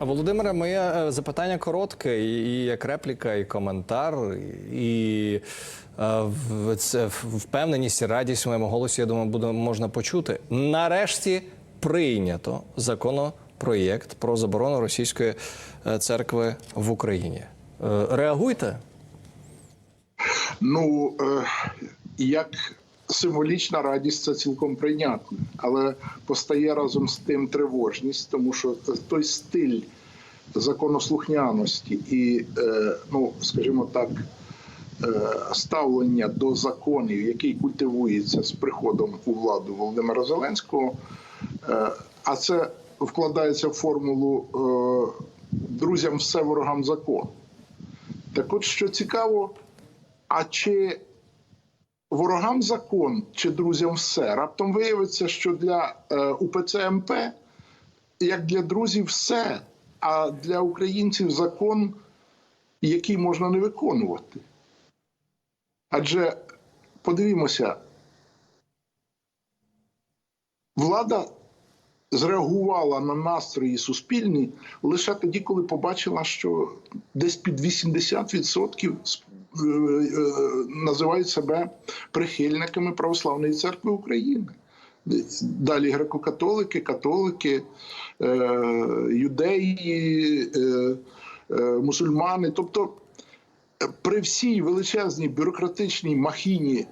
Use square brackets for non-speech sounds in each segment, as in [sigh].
Володимире, моє е, запитання коротке, і як репліка, і коментар, і е, це впевненість і радість в моєму голосі, я думаю, буде можна почути. Нарешті прийнято законопроєкт про заборону російської е, церкви в Україні. Реагуйте. Ну, як символічна радість це цілком прийнятно, але постає разом з тим тривожність, тому що той стиль законослухняності і, е, ну, скажімо так, е, ставлення до законів, який культивується з приходом у владу Володимира Зеленського, е, а це вкладається в формулу друзям все ворогам закон. Так от що цікаво, а чи ворогам закон, чи друзям все? Раптом виявиться, що для е, УПЦ МП, як для друзів, все, а для українців закон, який можна не виконувати. Адже подивімося, влада зреагувала на настрої суспільні лише тоді, коли побачила, що десь під 80% с- е, е, називають себе прихильниками Православної церкви України. Далі греко-католики, католики, е, юдеї, е, е, мусульмани. Тобто, е, при всій величезній бюрократичній махіні е,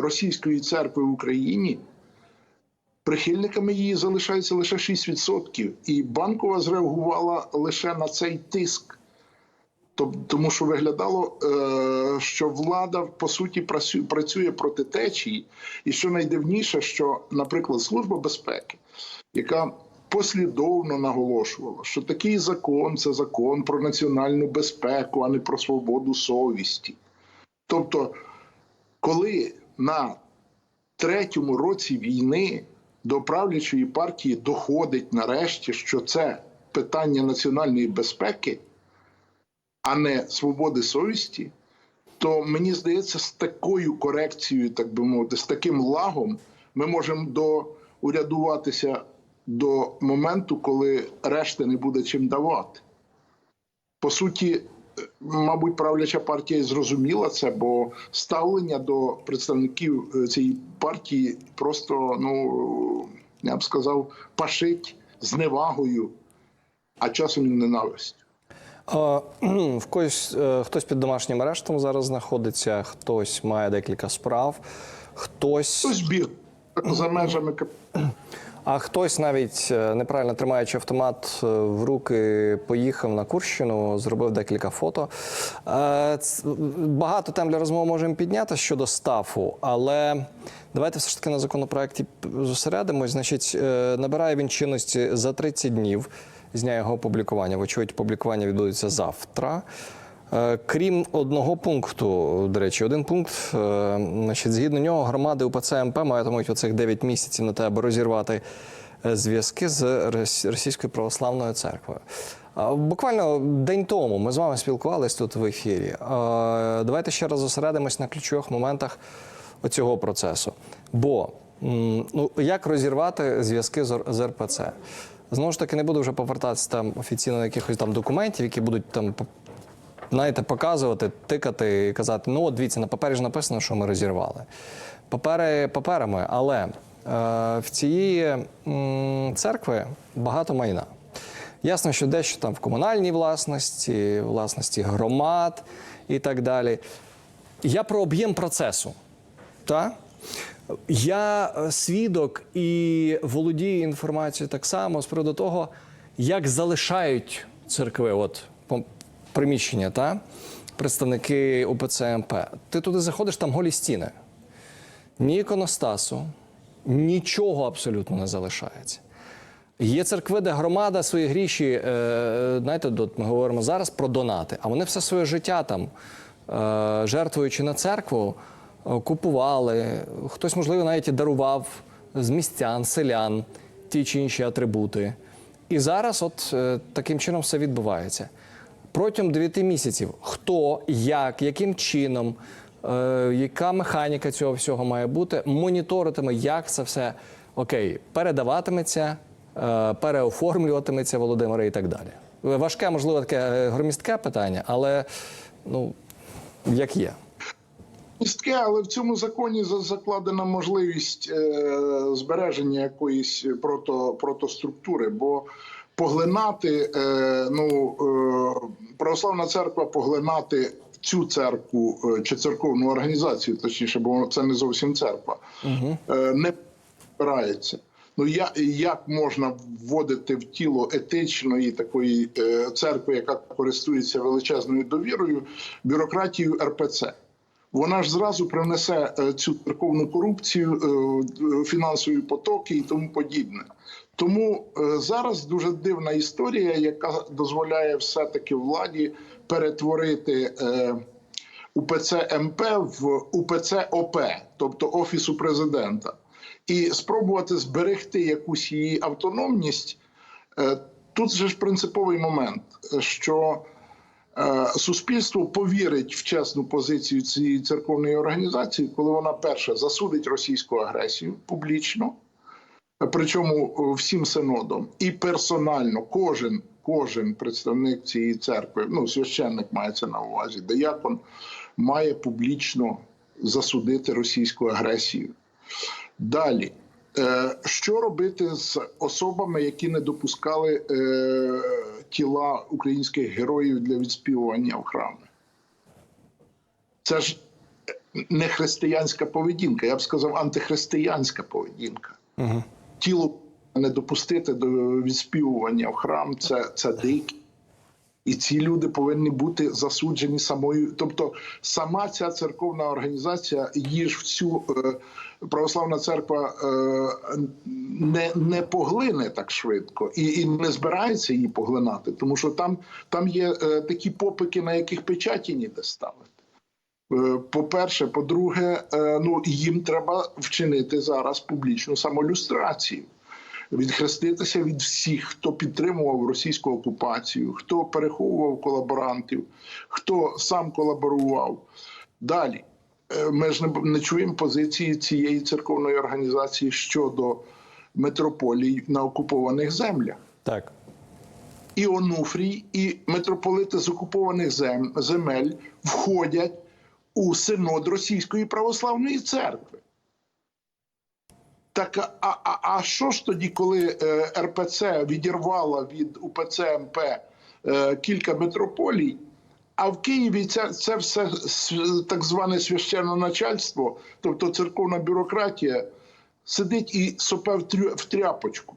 російської церкви в Україні прихильниками її залишається лише 6%. І банкова зреагувала лише на цей тиск. Тому що виглядало, е, що влада по суті працює проти течії, і що найдивніше, що, наприклад, Служба безпеки, яка послідовно наголошувала, що такий закон це закон про національну безпеку, а не про свободу совісті. Тобто, коли на третьому році війни до правлячої партії доходить нарешті, що це питання національної безпеки, а не свободи совісті, то мені здається, з такою корекцією, так би мовити, з таким лагом, ми можемо доурядуватися до моменту, коли решти не буде чим давати. По суті, мабуть, правляча партія зрозуміла це, бо ставлення до представників е, цієї партії просто, ну я б сказав, пашить зневагою, а часом і ненавистю. [clears throat] В когось е, хтось під домашнім арештом зараз знаходиться, хтось має декілька справ, хтось. Хтось біг за межами. [clears throat] А хтось навіть е, неправильно тримаючи автомат е, в руки, поїхав на Курщину, зробив декілька фото. Багато тем для розмови можемо підняти щодо стафу, але давайте все ж таки на законопроекті зосередимось. Значить, набирає він чинності за 30 днів з дня його опублікування. Вочевидь, публікування відбудеться завтра. Е, Крім одного пункту, до речі, один пункт, е, значить, згідно нього, громади УПЦ МП матимуть оцих 9 місяців на те, аби розірвати е, зв'язки з Російською православною церквою. Буквально день тому ми з вами спілкувалися тут в ефірі. Давайте ще раз зосередимось на ключових моментах оцього процесу. Бо ну, як розірвати зв'язки з РПЦ? Знову ж таки, не буду вже повертатися там офіційно до якихось там документів, які будуть там знаєте, показувати, тикати і казати, ну от дивіться, на папері ж написано, що ми розірвали. Папери паперами, але е, в цієї церкви багато майна. Ясно, що дещо там в комунальній власності, власності громад і так далі. Я про об'єм процесу. Та? Я е, свідок і володію інформацією так само з приводу того, як залишають церкви, от приміщення, та? представники УПЦ МП. Ти туди заходиш, там голі стіни. Ні іконостасу, нічого абсолютно не залишається. Є церкви, де громада свої гріші, е, знаєте, ми говоримо зараз про донати, а вони все своє життя там, е, жертвуючи на церкву, е, купували. Хтось, можливо, навіть і дарував з містян, селян ті чи інші атрибути. І зараз, от е, таким чином, все відбувається. Протягом 9 місяців хто, як, яким чином, е, яка механіка цього всього має бути, моніторитиме, як це все окей, передаватиметься е, переоформлюватиметься Володимире і так далі. Важке, можливо, таке е, громістке питання, але ну як є. Містке, але в цьому законі за- закладена можливість е, збереження якоїсь прото, протоструктури, бо поглинати, е, ну е, православна церква поглинати цю церкву чи церковну організацію, точніше, бо це не зовсім церква, е, не збирається. Ну я як можна вводити в тіло етичної такої церкви, яка користується величезною довірою, бюрократію РПЦ? Вона ж зразу принесе е, цю церковну корупцію, е, е, фінансові потоки і тому подібне. Тому зараз дуже дивна історія, яка дозволяє все-таки владі перетворити УПЦ МП в УПЦ ОП, тобто Офісу президента, і спробувати зберегти якусь її автономність. Тут же ж принциповий момент, що суспільство повірить в чесну позицію цієї церковної організації, коли вона перше засудить російську агресію публічно, е, причому е, всім синодом, і персонально кожен, кожен представник цієї церкви, ну священник мається на увазі, диякон має публічно засудити російську агресію. Далі, е, що робити з особами, які не допускали е, тіла українських героїв для відспівування в храми? Це ж не християнська поведінка, я б сказав, антихристиянська поведінка. Угу. Тіло не допустити до відспівування в храм це, це дикі. І ці люди повинні бути засуджені самою. Тобто, сама ця церковна організація, її ж всю е, православна церква е, не, не поглине так швидко і, і не збирається її поглинати, тому що там, там є е, такі попики, на яких печаті ніде ставити. По-перше, по-друге, ну їм треба вчинити зараз публічну самолюстрацію, відхреститися від всіх, хто підтримував російську окупацію, хто переховував колаборантів, хто сам колаборував. Далі е, ми ж не, не чуємо позиції цієї церковної організації щодо митрополій на окупованих землях Так. і Онуфрій, і митрополити з окупованих земель входять у синод Російської православної церкви. Так, а, а, а що ж тоді, коли е, РПЦ відірвала від УПЦ МП е, кілька митрополій, а в Києві це, це все так зване священне начальство, тобто церковна бюрократія, сидить і сопе в тряпочку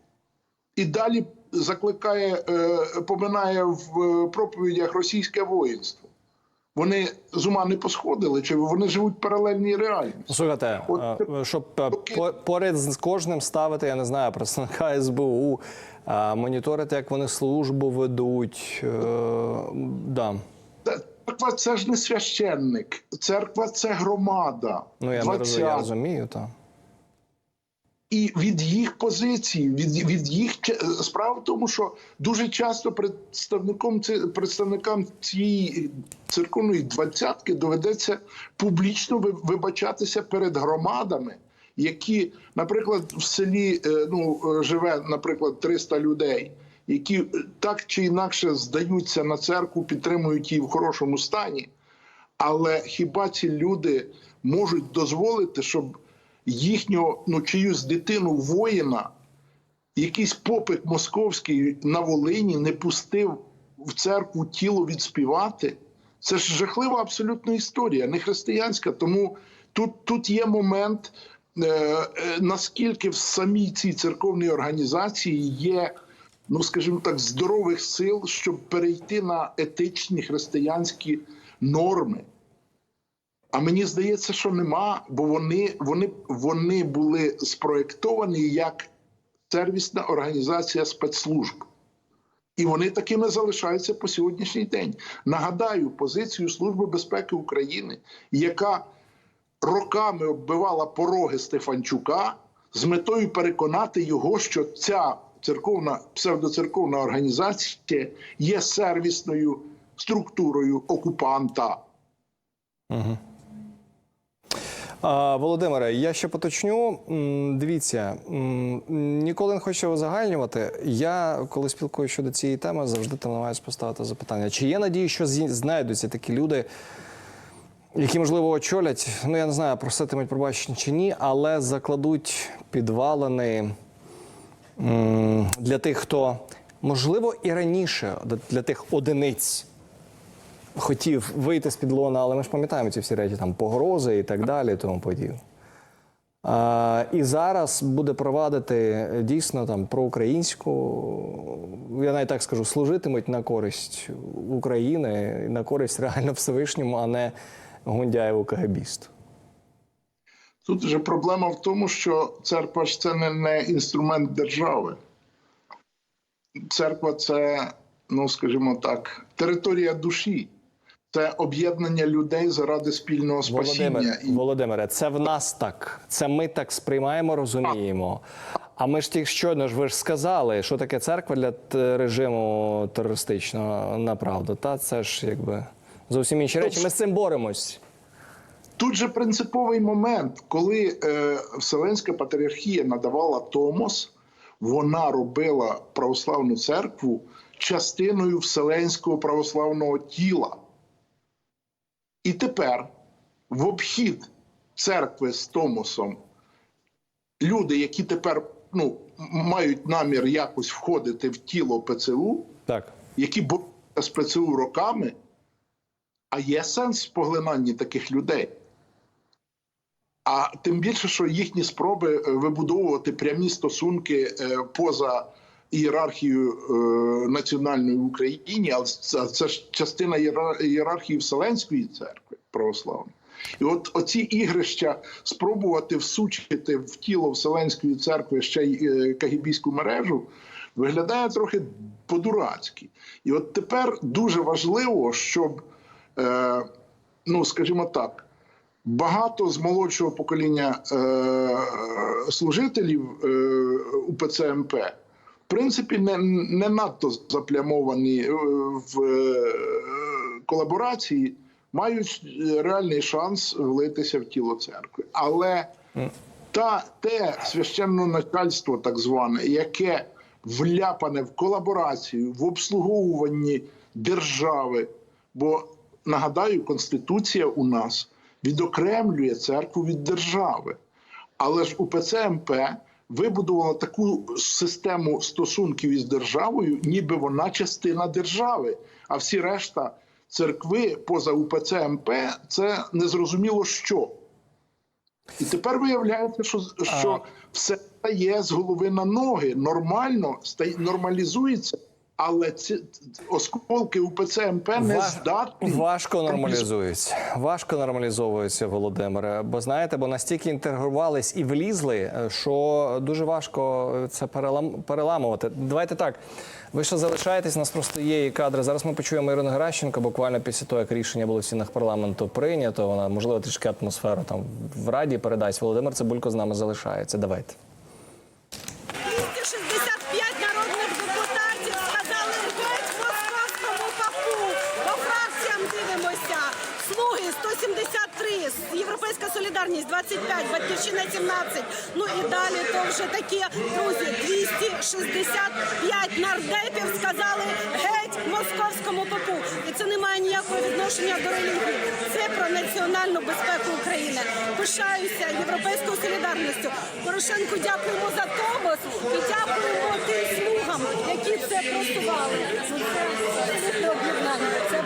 і далі закликає, е, поминає в проповідях російське воїнство. Вони з ума не посходили, чи вони живуть в паралельній реальності? Слухайте, От- е, щоб поки... по- поряд з кожним ставити, я не знаю, представника СБУ, е, моніторити, як вони службу ведуть. е, Да. Церква це ж не священник, церква це громада. Ну, я, не розумію, я розумію, так. І від їх позиції, від, від їх ч- справа в тому, що дуже часто представником представникам цієї церковної двадцятки доведеться публічно вибачатися перед громадами, які, наприклад, в селі е, ну е, живе, наприклад, 300 людей, які е, так чи інакше здаються на церкву, підтримують її в хорошому стані. Але хіба ці люди можуть дозволити, щоб їхнього ну чиюсь дитину воїна, якийсь попит московський на Волині не пустив в церкву тіло відспівати? Це ж жахлива абсолютно історія, не християнська. Тому тут, тут є момент, е, е, наскільки в самій цій церковній організації є. Ну, скажімо так, здорових сил, щоб перейти на етичні християнські норми. А мені здається, що нема, бо вони, вони, вони були спроєктовані як сервісна організація спецслужб. І вони такими залишаються по сьогоднішній день. Нагадаю позицію Служби безпеки України, яка роками оббивала пороги Стефанчука з метою переконати його, що ця церковна псевдоцерковна організація є сервісною структурою окупанта. А, Володимире, я ще поточню. Дивіться, ніколи не хочу узагальнювати. Я, коли спілкуюся щодо цієї теми, завжди там намагаюся поставити запитання. Чи є надії, що знайдуться такі люди, які, можливо, очолять, ну я не знаю, проситимуть пробачення чи ні, але закладуть підвалини для тих, хто, можливо, і раніше, для тих одиниць хотів вийти з-під лона, але ми ж пам'ятаємо ці всі речі, там погрози і так далі, тому подібне. І зараз буде провадити е, дійсно там проукраїнську, я навіть так скажу, служитимуть на користь України, на користь реально Всевишньому, а не Гундяєву КГБісту. Тут вже проблема в тому, що церква ж це не інструмент держави. Церква це, ну скажімо так, територія душі. Це об'єднання людей заради спільного спасіння. Володимир, І Володимире, це в нас так. Це ми так сприймаємо, розуміємо. А ми ж тільки щойно ж ви ж сказали, що таке церква для режиму терористичного направду. Та це ж якби зовсім інші речі. Ми з цим боремось. Тут же принциповий момент, коли е, Вселенська патріархія надавала Томос, вона робила православну церкву частиною Вселенського православного тіла. І тепер в обхід церкви з Томосом люди, які тепер ну, мають намір якось входити в тіло ПЦУ, Так. які борються з ПЦУ роками, а є сенс в поглинанні таких людей. А тим більше, що їхні спроби е, вибудовувати прямі стосунки е, поза ієрархією е, національної в Україні, але це, ж частина ієра- ієрархії Вселенської церкви православної. І от оці ігрища спробувати всучити в тіло Вселенської церкви ще й е, кагібійську мережу виглядає трохи по-дурацьки. І от тепер дуже важливо, щоб, е, ну скажімо так, багато з молодшого покоління е, служителів е, УПЦ МП в принципі не, не надто заплямовані е, в е, колаборації, мають е, реальний шанс влитися в тіло церкви. Але та те священне начальство, так зване, яке вляпане в колаборацію, в обслуговуванні держави. Бо нагадаю, конституція у нас відокремлює церкву від держави. Але ж УПЦ МП вибудувала таку систему стосунків із державою, ніби вона частина держави. А всі решта церкви поза УПЦ МП це незрозуміло що. І тепер виявляється, що, що все стає з голови на ноги, нормально стає, нормалізується, але ці осколки УПЦ МП не здатні. Важко нормалізується. Важко нормалізовується, Володимире. Бо знаєте, бо настільки інтегрувались і влізли, е, що дуже важко це перелам... переламувати. Давайте так. Ви ще залишаєтесь, у нас просто є і кадри. Зараз ми почуємо Ірину Геращенко, буквально після того, як рішення було в стінах парламенту прийнято. Вона можливо трішки атмосферу там в раді передасть. Володимир Цибулько з нами залишається. Давайте. 25, Батьківщина 17. Ну і далі то вже такі, друзі, 265 нардепів сказали геть московському папу. І це не має ніякого відношення до релігії. Це про національну безпеку України. Пишаюся європейською солідарністю. Порошенку дякуємо за Томос і дякуємо тим слугам, які це просували. Ну, це